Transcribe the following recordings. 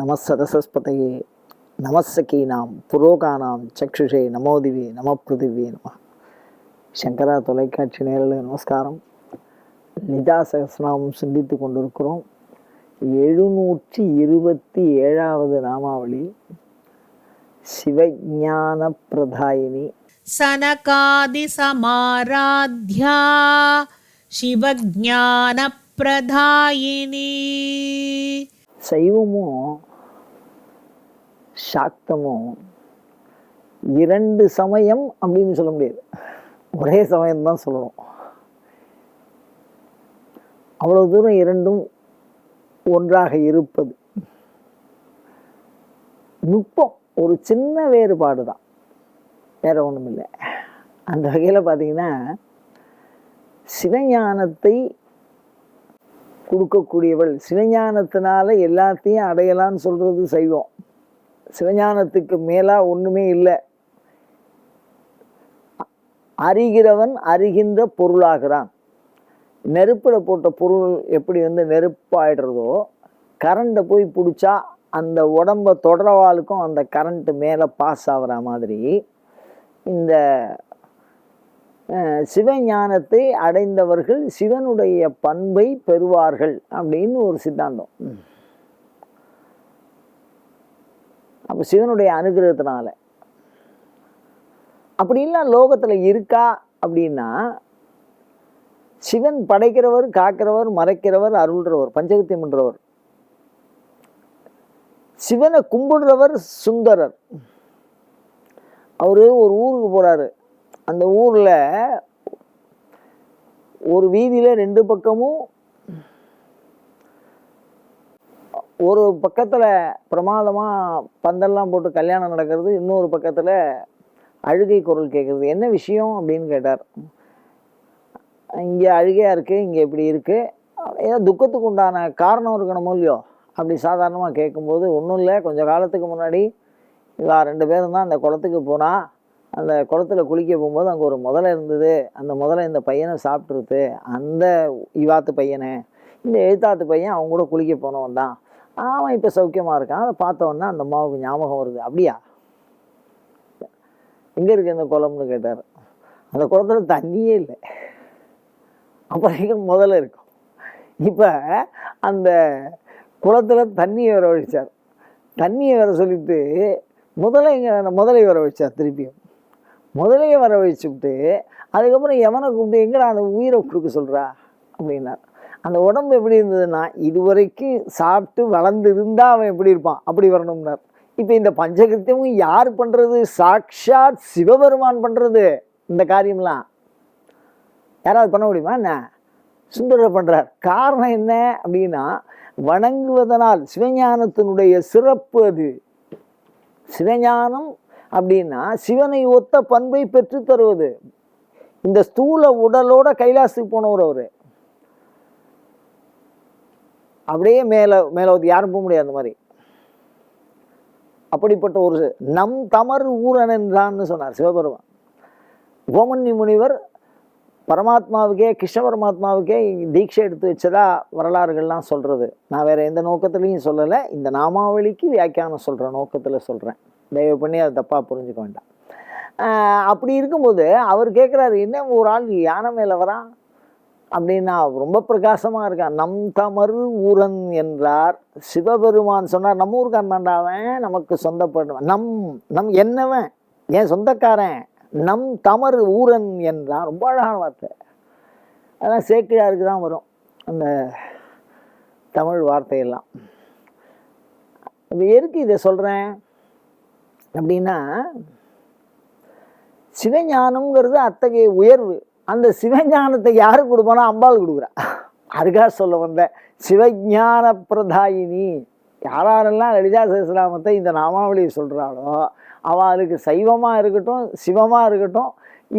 நமசரசஸ்பதையே நமசகீனாம் புரோகானாம் சக்ஷுஷே நமோதிவி நம பிருதிவி நம. சங்கரா தொலைக்காட்சி நேரில் நமஸ்காரம். நிஜா சகசிரநாமம் சிந்தித்து கொண்டிருக்கிறோம். எழுநூற்றி இருபத்தி ஏழாவது நாமாவளி. சிவஞான பிரதாயினி சனகாதி சமாராத்யா சிவஞான பிரதாயினி சைவமும் சாக்தமும் இரண்டு சமயம் அப்படின்னு சொல்ல முடியாது. ஒரே சமயம் தான் சொல்லணும். அவ்வளவு தூரம் இரண்டும் ஒன்றாக இருப்பது. நுட்பம் ஒரு சின்ன வேறுபாடு தான். வேற ஒன்றும் இல்லை. அந்த வகையில் பார்த்தீங்கன்னா சிவஞானத்தை கொடுக்கக்கூடியவள் சிவஞானத்தினால எல்லாத்தையும் அடையலாம்னு சொல்றது சைவம். சிவஞானத்துக்கு மேலாக ஒன்றுமே இல்லை. அறிகிறவன் அறிகின்ற பொருளாகிறான். நெருப்பில் போட்ட பொருள் எப்படி வந்து நெருப்பாயிடுறதோ கரண்ட்டை போய் பிடிச்சா அந்த உடம்ப தொடரவாளுக்கும் அந்த கரண்ட்டு மேலே பாஸ் ஆகிற மாதிரி இந்த சிவஞானத்தை அடைந்தவர்கள் சிவனுடைய பண்பை பெறுவார்கள் அப்படின்னு ஒரு சித்தாந்தம். அப்போ சிவனுடைய அனுகிரகத்தினால. அப்படின்லாம் லோகத்தில் இருக்கா அப்படின்னா சிவன் படைக்கிறவர் காக்கிறவர் மறைக்கிறவர் அருள்றவர் பஞ்சகத்தியம்ன்றவர் சிவனை கும்பிடுறவர் சுந்தரர். அவர் ஒரு ஊருக்கு போகிறாரு அந்த ஊரில் ஒரு வீதியில் ரெண்டு பக்கமும் ஒரு பக்கத்தில் பிரமாதமாக பந்தல்லாம் போட்டு கல்யாணம் நடக்கிறது இன்னொரு பக்கத்தில் அழுகை குரல் கேட்குறது. என்ன விஷயம் அப்படின்னு கேட்டார். இங்கே அழுகையாக இருக்குது இங்கே இப்படி இருக்குது ஏதோ துக்கத்துக்கு உண்டான காரணம் இருக்கணுமோ இல்லையோ? அப்படி சாதாரணமாக கேட்கும்போது ஒன்றும் இல்லை. கொஞ்சம் காலத்துக்கு முன்னாடி இவா ரெண்டு பேரும் தான் அந்த குளத்துக்கு போனால் அந்த குளத்துல குளிக்க போகும்போது அங்கே ஒரு முதலை இருந்தது. அந்த முதலை இந்த பையனை சாப்பிட்ருது அந்த இவாத்து பையனை இந்த எழுத்தாத்து பையன் அவங்க கூட குளிக்க போனவன் தான். அவன் இப்போ சௌக்கியமாக இருக்கான். அதை பார்த்தவொன்னே அந்த அம்மாவுக்கு ஞாபகம் வருது. அப்படியா? எங்கே இருக்கு அந்த குளம்னு கேட்டார். அந்த குளத்துல தண்ணியே இல்லை. அப்புறம் எங்கே முதல்ல இருக்கும்? இப்போ அந்த குளத்துல தண்ணியை வர வச்சார் தண்ணியை வர சொல்லிட்டு முதலை எங்க முதலை வர வச்சார் திருப்பியும். முதலையை வர வச்சுட்டு அதுக்கப்புறம் எவனை கூப்பிட்டு எங்கடா அந்த உயிரை கொடுக்க சொல்கிறா அப்படின்னார். அந்த உடம்பு எப்படி இருந்ததுன்னா இதுவரைக்கும் சாப்பிட்டு வளர்ந்துருந்தா அவன் எப்படி இருப்பான்? அப்படி வரணும்னார். இப்போ இந்த பஞ்சகிருத்தியமும் யார் பண்ணுறது சாக்ஷாத் சிவபெருமான் பண்ணுறது இந்த காரியம்லாம். யாராவது பண்ண முடியுமா என்ன? சுந்தரர் பண்ணுறார் காரணம் என்ன அப்படின்னா வணங்குவதனால் சிவஞானத்தினுடைய சிறப்பு அது. சிவஞானம் அப்படின்னா சிவனை ஒத்த பண்பை பெற்று தருவது. இந்த ஸ்தூல உடலோட கைலாசுக்கு போனவர் அவர். அப்படியே மேலே மேலே ஊற்றி யாரும் போக முடியாது அந்த மாதிரி. அப்படிப்பட்ட ஒரு நம் தமர் ஊரன் என்றான்னு சொன்னார் சிவபெருமான். ஓமன்னி முனிவர் பரமாத்மாவுக்கே கிருஷ்ண பரமாத்மாவுக்கே தீட்சை எடுத்து வச்சதா வரலாறுகள்லாம் சொல்கிறது நான் வேறு எந்த நோக்கத்துலேயும் சொல்லலை. இந்த நாமாவளிக்கு வியாக்கியானம் சொல்கிறேன் நோக்கத்தில் சொல்கிறேன் தயவு பண்ணி அதை தப்பாக புரிஞ்சுக்க வேண்டாம். அப்படி இருக்கும்போது அவர் கேட்குறாரு என்ன ஒரு ஆள் யானை மேலே வரான்? அப்படின்னா ரொம்ப பிரகாசமாக இருக்கான். நம் தமரு ஊரன் என்றார். சிவபெருமான் சொன்னார் நம்ம ஊருக்காரன் தாண்டாவன் நமக்கு சொந்தப்படுவன் நம் நம் என்னவன்? என் சொந்தக்காரன். நம் தமரு ஊரன் என்றார். ரொம்ப அழகான வார்த்தை. அதெல்லாம் சேக்கிழாருக்கு தான் வரும் அந்த தமிழ் வார்த்தையெல்லாம். எதுக்கு இதை சொல்கிறேன் அப்படின்னா சிவஞானம்ங்கிறது அத்தகைய உயர்வு. அந்த சிவஞானத்தை யாரு கொடுப்பானா அம்பாள் கொடுக்குறா. அதுக்காக சொல்ல வந்த சிவஞான பிரதாயினி யாரெல்லாம் லலிதா சகசிராமத்தை இந்த நாமாவளியை சொல்கிறாளோ அவளுக்கு சைவமாக இருக்கட்டும் சிவமாக இருக்கட்டும்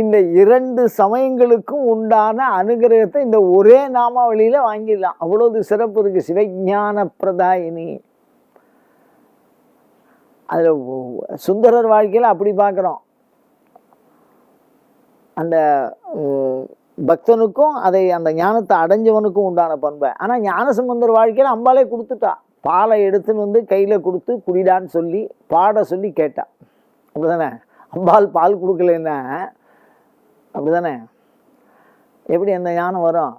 இந்த இரண்டு சமயங்களுக்கும் உண்டான அனுகிரகத்தை இந்த ஒரே நாமாவளியில் வாங்கிடலாம். அவ்வளோது சிறப்பு இருக்குது சிவஞான பிரதாயினி அதில் சுந்தரர் வாழ்க்கையில் அப்படி பார்க்குறோம். அந்த பக்தனுக்கும் அதை அந்த ஞானத்தை அடைஞ்சவனுக்கும் உண்டான பண்பை. ஆனால் ஞானசம்பந்தர் வாழ்க்கையில் அம்பாலே கொடுத்துட்டா. பாலை எடுத்துன்னு வந்து கையில் கொடுத்து குடிடான்னு சொல்லி பாட சொல்லி கேட்டா. அப்படிதானே? அம்பாள் பால் கொடுக்கலன்னா அப்படிதானே? எப்படி அந்த ஞானம் வரும்?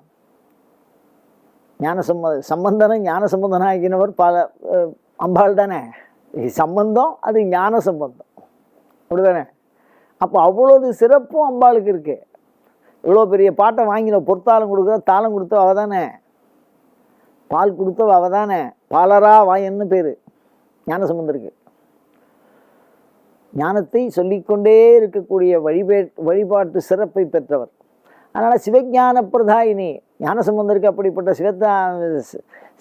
ஞான சம்ப சம்பந்தனை ஞான சம்பந்தனம் பல அம்பாள் தானே? சம்பந்தம் அது ஞான சம்பந்தம் அப்படிதானே? அப்போ அவ்வளோது சிறப்பும் அம்பாளுக்கு இருக்கு. இவ்வளோ பெரிய பாட்டை வாங்கின பொற்தாளம் கொடுக்குற தாளம் கொடுத்தவ அவ தானே? பால் கொடுத்தவ அவ தானே? பாலரா வாயன்னு பேர். ஞானசம்பந்திருக்கு ஞானத்தை சொல்லிக்கொண்டே இருக்கக்கூடிய வழிபே வழிபாட்டு சிறப்பை பெற்றவர். அதனால் சிவஞான பிரதாயினி ஞானசம்பந்தருக்கு அப்படிப்பட்ட சிவத்தா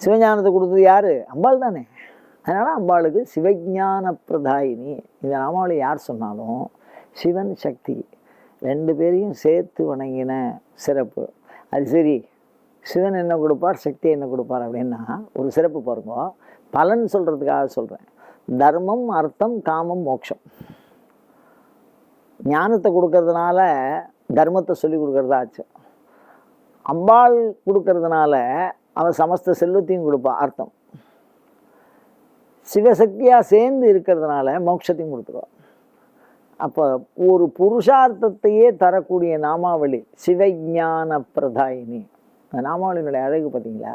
சிவஞானத்தை கொடுத்தது யார்? அம்பாள் தானே. அதனால் அம்பாளுக்கு சிவஞான பிரதாயினி இந்த நாமாவளி யார் சொன்னாலும் சிவன் சக்தி. ரெண்டு பேரையும் சேர்த்து வணங்கின சிறப்பு. அது சரி சிவன் என்ன கொடுப்பார் சக்தி என்ன கொடுப்பார் அப்படின்னா ஒரு சிறப்பு பாருங்க. பலன் சொல்கிறதுக்காக சொல்கிறேன் தர்மம் அர்த்தம் காமம் மோட்சம். ஞானத்தை கொடுக்கறதுனால தர்மத்தை சொல்லி கொடுக்கறதா ஆச்சு. அம்பாள் கொடுக்கறதுனால அவன் சமஸ்த செல்வத்தையும் கொடுப்பா அர்த்தம். சிவசக்தியாக சேர்ந்து இருக்கிறதுனால மோட்சத்தையும் கொடுத்துருவான் அப்போ ஒரு புருஷார்த்தத்தையே தரக்கூடிய நாமாவளி சிவஞான பிரதாயினி அந்த நாமாவளியினுடைய அழகு பார்த்தீங்களா?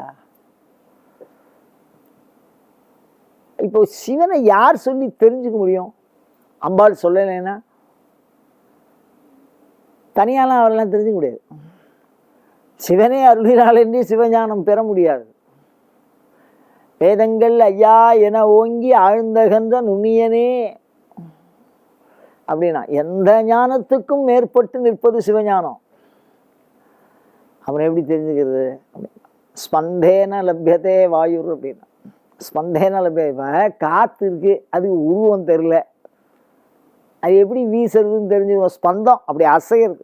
இப்போ சிவனை யார் சொல்லி தெரிஞ்சுக்க முடியும்? அம்பாள் சொல்லலைன்னா? தனியாலாம் அவரெல்லாம் தெரிஞ்சுக்க முடியாது. சிவனே அருளினாலன்றி சிவஞானம் பெற முடியாது. வேதங்கள் ஐயா என ஓங்கி ஆழ்ந்தகன்ற நுண்ணியனே அப்படின்னா எந்த ஞானத்துக்கும் மேற்பட்டு நிற்பது சிவஞானம். அவனை எப்படி தெரிஞ்சுக்கிறது? ஸ்பந்தேன லபியதே வாயுர் அப்படின்னா ஸ்பந்தேன லபிய இப்போ காற்று இருக்கு அது உருவம் தெரில அது எப்படி வீசுறதுன்னு தெரிஞ்சுக்கணும் ஸ்பந்தம் அப்படி அசைகிறது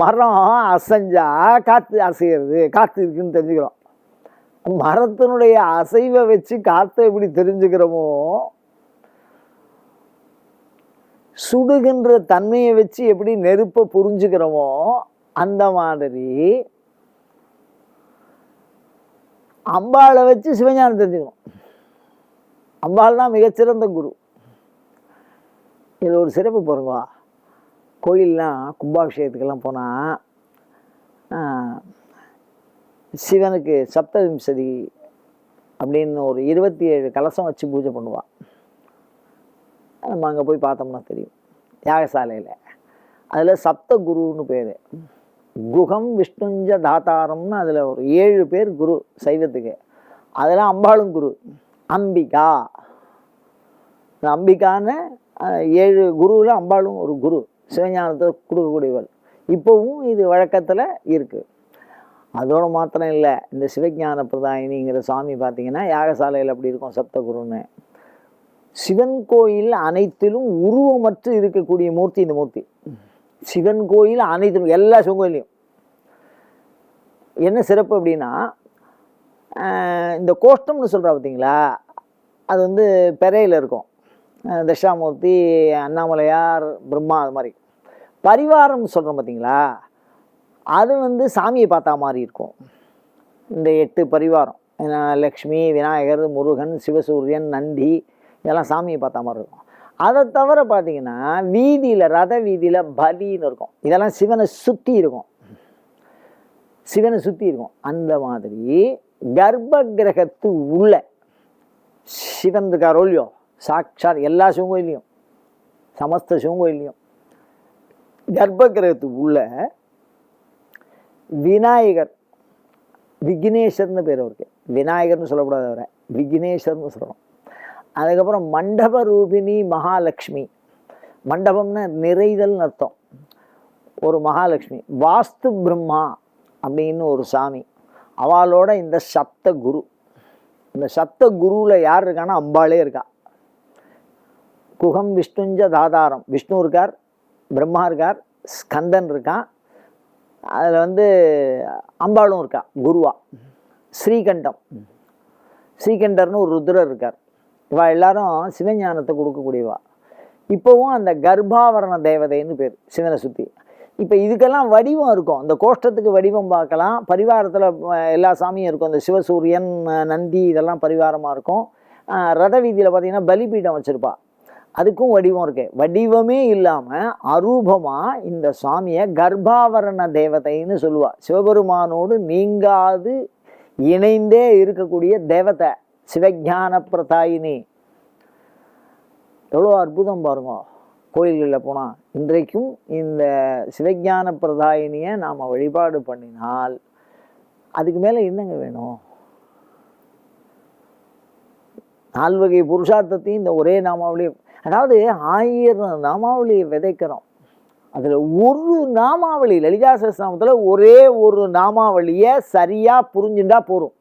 மரம் அசைஞ்சா காற்று அசைகிறது காற்று இருக்குன்னு தெரிஞ்சுக்கிறோம். மரத்தினுடைய அசைவை வச்சு காற்றை எப்படி தெரிஞ்சுக்கிறோமோ சுடுகின்ற தன்மையை வச்சு எப்படி நெருப்பை புரிஞ்சுக்கிறோமோ அந்த மாதிரி அம்பாளை வச்சு சிவஞானம் தெரிஞ்சுக்கணும். அம்பாள் தான் மிகச்சிறந்த குரு. இதில் ஒரு சிறப்பு பாருங்க கோயிலெலாம் கும்பாபிஷேகத்துக்கெல்லாம் போனால் சிவனுக்கு சப்தவிம்சதி அப்படின்னு ஒரு இருபத்தி ஏழு கலசம் வச்சு பூஜை பண்ணுவாள் நம்ம அங்கே போய் பார்த்தோம்னா தெரியும். யாகசாலையில் அதில் சப்த குருன்னு பேர். குகம் விஷ்ணுஞ்ச தாத்தாரம்னு அதில் ஒரு ஏழு பேர் குரு சைவத்துக்கு. அதெல்லாம் அம்பாளும் குரு. அம்பிகா. அம்பிகான அம்பிகான்னு ஏழு குருவில் அம்பாளும் ஒரு குரு. சிவஞானத்தை கொடுக்கக்கூடியவள். இப்போவும் இது வழக்கத்தில் இருக்குது அதோடு மாத்திரம் இல்லை. இந்த சிவஞான பிரதாயினிங்கிற சாமி பார்த்தீங்கன்னா யாகசாலையில் அப்படி இருக்கும் சப்தகுருன்னு சிவன் கோயில் அனைத்திலும் உருவமற்று இருக்கக்கூடிய மூர்த்தி இந்த மூர்த்தி. சிவன் கோயில் அனைத்திலும் எல்லா சிவன் கோயிலையும் என்ன சிறப்பு அப்படின்னா இந்த கோஷ்டம்னு சொல்கிறா பார்த்தீங்களா அது வந்து பெரையில் இருக்கும். ஆஹ் தட்சாமூர்த்தி அண்ணாமலையார் பிரம்மா அது மாதிரி. பரிவாரம்னு சொல்கிறோம் பார்த்தீங்களா அது வந்து சாமியை பார்த்தா மாதிரி இருக்கும். இந்த எட்டு பரிவாரம். ஏன்னா லக்ஷ்மி விநாயகர் முருகன் சிவசூரியன் நந்தி இதெல்லாம் சாமியை பார்த்தா மாதிரி இருக்கும். அதை தவிர பார்த்தீங்கன்னா வீதியில் ரத வீதியில் பலின்னு இருக்கும். இதெல்லாம் சிவனை சுற்றி இருக்கும். சிவனை சுற்றி இருக்கும். அந்த மாதிரி கர்ப்ப கிரகத்து உள்ள சிவன் இருக்காரோ இல்லையோ சாட்சாத் எல்லா சிவங்கோயிலையும் சமஸ்த சிவங்கோயிலையும் கர்ப்ப கிரகத்து உள்ள விநாயகர் விக்னேஸ்வர்னு பேர் அவருக்கு. விநாயகர்னு சொல்லக்கூடாது அவரை. விக்னேஸ்வர்னு சொல்லணும். அதுக்கப்புறம் மண்டப ரூபிணி மகாலட்சுமி மண்டபம்னு நிறைதல்னு அர்த்தம். ஒரு மகாலட்சுமி வாஸ்து பிரம்மா அப்படின்னு ஒரு சாமி. அவளோட இந்த சப்த குரு. இந்த சப்த குருவில் யார் இருக்கான்னா அம்பாளே இருக்கா. குகம் விஷ்ணுஞ்ச தாதாரம். விஷ்ணு இருக்கார் பிரம்மா இருக்கார் ஸ்கந்தன் இருக்கான். அதில் வந்து அம்பாளும் இருக்கா குருவா. ஸ்ரீகண்டம். ஸ்ரீகண்டர்னு ஒரு ருத்ரர் இருக்கார். இவா எல்லாரும் சிவஞானத்தை கொடுக்கக்கூடியவா. இப்போவும் அந்த கர்ப்பாவரண தேவதைன்னு பேர் சிவனை சுற்றி இப்போ இதுக்கெல்லாம் வடிவம் இருக்கும். இந்த கோஷ்டத்துக்கு வடிவம் பார்க்கலாம். பரிவாரத்தில் எல்லா சாமியும் இருக்கும். இந்த சிவசூரியன் நந்தி இதெல்லாம் பரிவாரமாக இருக்கும். ரத வீதியில் பார்த்திங்கன்னா பலிபீடம் வச்சுருப்பா. அதுக்கும் வடிவம் இருக்கு. வடிவமே இல்லாமல் அரூபமாக இந்த சுவாமியை கர்ப்பாவரண தேவதைன்னு சொல்லுவாள் சிவபெருமானோடு நீங்காது இணைந்தே இருக்கக்கூடிய தேவதை. சிவஞான பிரதாயினி எவ்வளோ அற்புதம் பாருங்க. கோயில்களில் போனால் இன்றைக்கும் இந்த சிவஞான பிரதாயினியை நாம் வழிபாடு பண்ணினால் அதுக்கு மேலே என்னங்க வேணும்? நால்வகை புருஷார்த்தத்தையும் இந்த ஒரே நாமாவளியும் அதாவது ஆயிரம் நாமாவளியை விதைக்கிறோம். அதில் ஒரு நாமாவளி லலிதா சஹஸ்ரநாமத்தில் ஒரே ஒரு நாமாவளியை சரியாக புரிஞ்சுட்டா போதும்.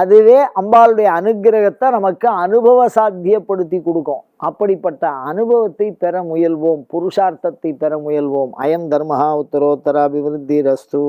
அதுவே அம்பாளுடைய அனுக்கிரகத்தை நமக்கு அனுபவ சாத்தியப்படுத்தி கொடுக்கும். அப்படிப்பட்ட அனுபவத்தை பெற முயல்வோம். புருஷார்த்தத்தை பெற முயல்வோம். அயம் தர்மஹா உத்தரோத்தர அபிவிருத்தி ரஸ்து